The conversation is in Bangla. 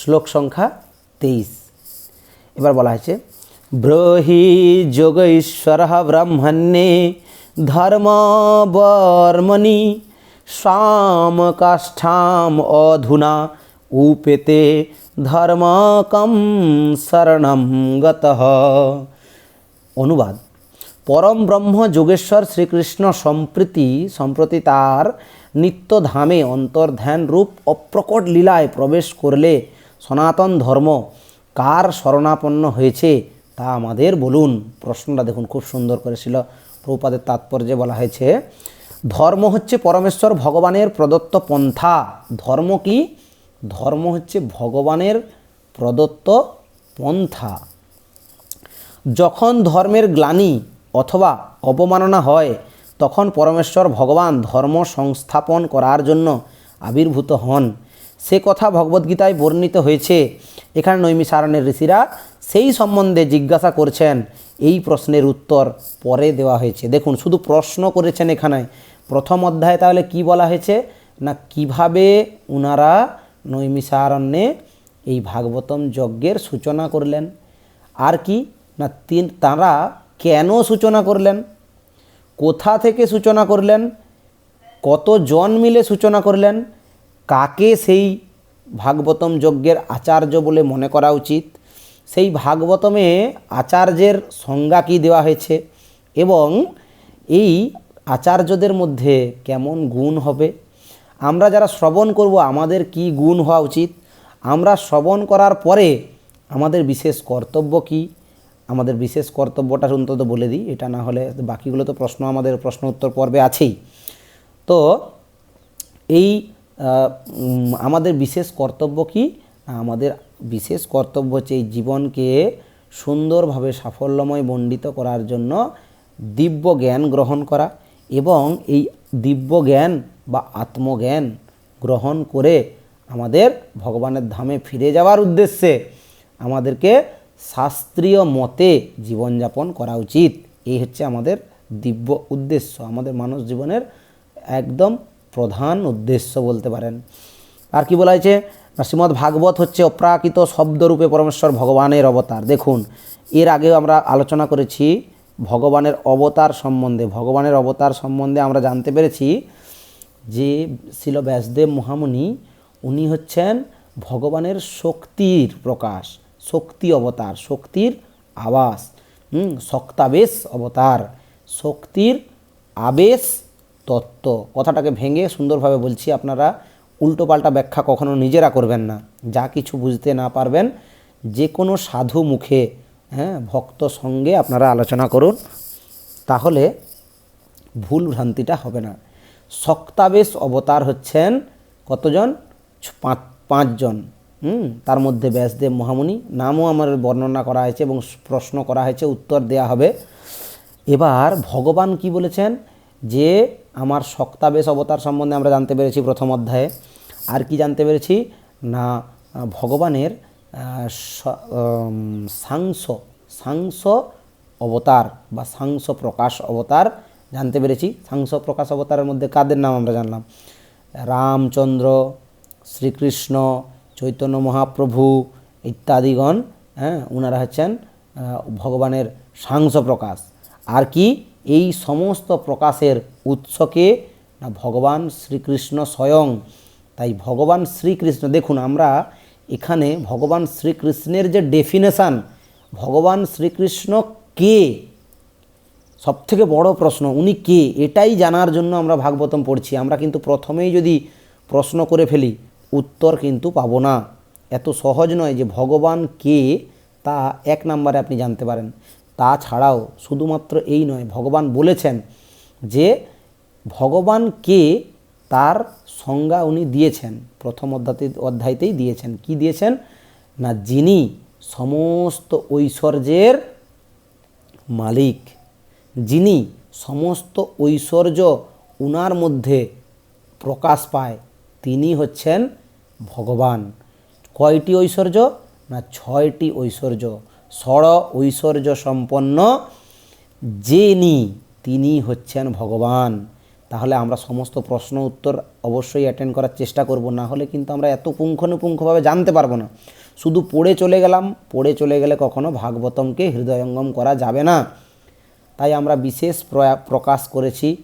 শ্লোক সংখ্যা তেইশ। এবার বলা হয়েছে, ব্রহি যোগৈশ্বর ব্রহ্মণ্যে ধর্মবর্মণি শাম কাষ্ঠাম অধুনা উপেতে ধর্মকম শরণম গতঃ। অনুবাদ, পরম ব্রহ্ম যোগেশ্বর শ্রীকৃষ্ণ সম্প্রীতি সম্প্রতি তার নিত্যধামে অন্তর্ধ্যান রূপ অপ্রকট লীলায় প্রবেশ করলে সনাতন ধর্ম কার শরণাপন্ন হয়েছে তা আমাদের বলুন। প্রশ্নটা দেখুন, খুব সুন্দর করেছিল প্রভুপাদের তাৎপর্যে বলা হয়েছে, ধর্ম হচ্ছে পরমেশ্বর ভগবানের প্রদত্ত পন্থা। ধর্ম কি? ধর্ম হচ্ছে ভগবানের প্রদত্ত পন্থা। যখন ধর্মের গ্লানি অথবা অবমাননা হয়, তখন পরমেশ্বর ভগবান ধর্ম সংস্থাপন করার জন্য আবির্ভূত হন। সে কথা ভগবদ্গীতায় বর্ণিত হয়েছে। এখানে নৈমিসারণের ঋষিরা সেই সম্বন্ধে জিজ্ঞাসা করছেন। এই প্রশ্নের উত্তর পরে দেওয়া হয়েছে। দেখুন, শুধু প্রশ্ন করেছেন এখানে। প্রথম অধ্যায়ে তাহলে কি বলা হয়েছে? না, কীভাবে ওনারা নৈমিসারণ্যে এই ভাগবতম যজ্ঞের সূচনা করলেন? আর কি? না, তিন, তারা কেন সূচনা করলেন? কোথা থেকে সূচনা করলেন? কতজন মিলে সূচনা করলেন? কাকে সেই ভাগবতম যজ্ঞের আচার্য বলে মনে করা উচিত? সেই ভাগবতমে আচার্যের সংজ্ঞা কী দেওয়া হয়েছে? এবং এই আচার্যদের মধ্যে কেমন গুণ হবে? আমরা যারা শ্রবণ করব, আমাদের কি গুণ হওয়া উচিত? আমরা শ্রবণ করার পরে আমাদের বিশেষ কর্তব্য কি? আমাদের বিশেষ কর্তব্যটা অন্তত বলে দিই। এটা না হলে বাকিগুলো তো প্রশ্ন, আমাদের প্রশ্ন উত্তর পর্বে আছেই। তো এই আমাদের বিশেষ কর্তব্য কি? আমাদের বিশেষ কর্তব্য হচ্ছে এই জীবনকে সুন্দরভাবে সাফল্যময় বণ্ডিত করার জন্য দিব্য জ্ঞান গ্রহণ করা এবং এই দিব্য জ্ঞান বা আত্মজ্ঞান গ্রহণ করে আমাদের ভগবানের ধামে ফিরে যাওয়ার উদ্দেশ্যে আমাদেরকে শাস্ত্রীয় মতে জীবনযাপন করা উচিত। এই হচ্ছে আমাদের দিব্য উদ্দেশ্য। আমাদের মানব জীবনের একদম প্রধান উদ্দেশ্য বলতে পারেন। আর কি বলা হয়েছে? শ্রীমদ্ ভাগবত হচ্ছে অপ্রাকৃত শব্দরূপে পরমেশ্বর ভগবানের অবতার। দেখুন, এর আগেও আমরা আলোচনা করেছি ভগবানের অবতার সম্বন্ধে। ভগবানের অবতার সম্বন্ধে আমরা জানতে পেরেছি যে শিল ব্যাসদেব মহামুনি, উনি হচ্ছেন ভগবানের শক্তির প্রকাশ, শক্তি অবতার, শক্তির আবাস শক্তাবেশ অবতার, শক্তির আবেশ তত্ত্ব। কথাটাকে ভেঙে সুন্দরভাবে বলছি, আপনারা উল্টোপাল্টা ব্যাখ্যা কখনো নিজেরা করবেন না। যা কিছু বুঝতে না পারবেন যে কোনো সাধু মুখে হ্যাঁ ভক্ত সঙ্গে আপনারা আলোচনা করুন, তাহলে ভুল ভ্রান্তিটা হবে না। শক্তাবেশ অবতার হচ্ছেন কতজন? পাঁচ, পাঁচজন। হুম, তার মধ্যে ব্যাসদেব মহামুনি, নামও আমার বর্ণনা করা হয়েছে এবং প্রশ্ন করা হয়েছে, উত্তর দেয়া হবে। এবার ভগবান কি বলেছেন? যে আমার শক্তাবেশ অবতার সম্বন্ধে আমরা জানতে পেরেছি প্রথম অধ্যায়ে। আর কি জানতে পেরেছি? না, ভগবানের সাংস সাংস অবতার বা সাংস প্রকাশ অবতার জানতে পেরেছি। সাংস প্রকাশ অবতারের মধ্যে কাদের নাম আমরা জানলাম? রামচন্দ্র, শ্রীকৃষ্ণ, চৈতন্য মহাপ্রভু ইত্যাদিগণ হ্যাঁ ওনারা হচ্ছেন ভগবানের সাংস প্রকাশ। আর কি? এই সমস্ত প্রকাশের উৎসকে না ভগবান শ্রীকৃষ্ণ স্বয়ং। তাই ভগবান শ্রীকৃষ্ণ, দেখুন আমরা এখানে ভগবান শ্রীকৃষ্ণের যে ডেফিনেশান ভগবান শ্রীকৃষ্ণ কে? সব থেকে বড় প্রশ্ন, উনি কে? এটাই জানার জন্য আমরা ভাগবতম পড়ছি। আমরা কিন্তু প্রথমেই যদি প্রশ্ন করে ফেলি, উত্তর কিন্তু পাবো না। এত সহজ নয় যে ভগবান কে তা এক নম্বরে আপনি জানতে পারেন। তাছাড়াও শুধুমাত্র এই নয়, ভগবান বলেছেন যে ভগবানকে তার সংজ্ঞা উনি দিয়েছেন, প্রথম অধ্যায় অধ্যায়তেই দিয়েছেন। কি দিয়েছেন? না, যিনি সমস্ত ঐশ্বর্যের মালিক, যিনি সমস্ত ঐশ্বর্য উনার মধ্যে প্রকাশ পায়, তিনি হচ্ছেন ভগবান। কয়টি ঐশ্বর্য? না, ছয়টি ঐশ্বর্য। ষড় ঐশ্বর্য সম্পন্ন যিনি, তিনি হচ্ছেন ভগবান। তাহলে আমরা সমস্ত প্রশ্ন উত্তর অবশ্যই অ্যাটেন্ড করার চেষ্টা করব, না হলে কিন্তু আমরা এত পুঙ্খানুপুঙ্খভাবে জানতে পারব না। শুধু পড়ে চলে গেলাম, পড়ে চলে গেলে কখনো ভাগবতমকে হৃদয়ঙ্গম করা যাবে না। তাই আমরা বিশেষ প্রয়া- প্রকাশ করেছি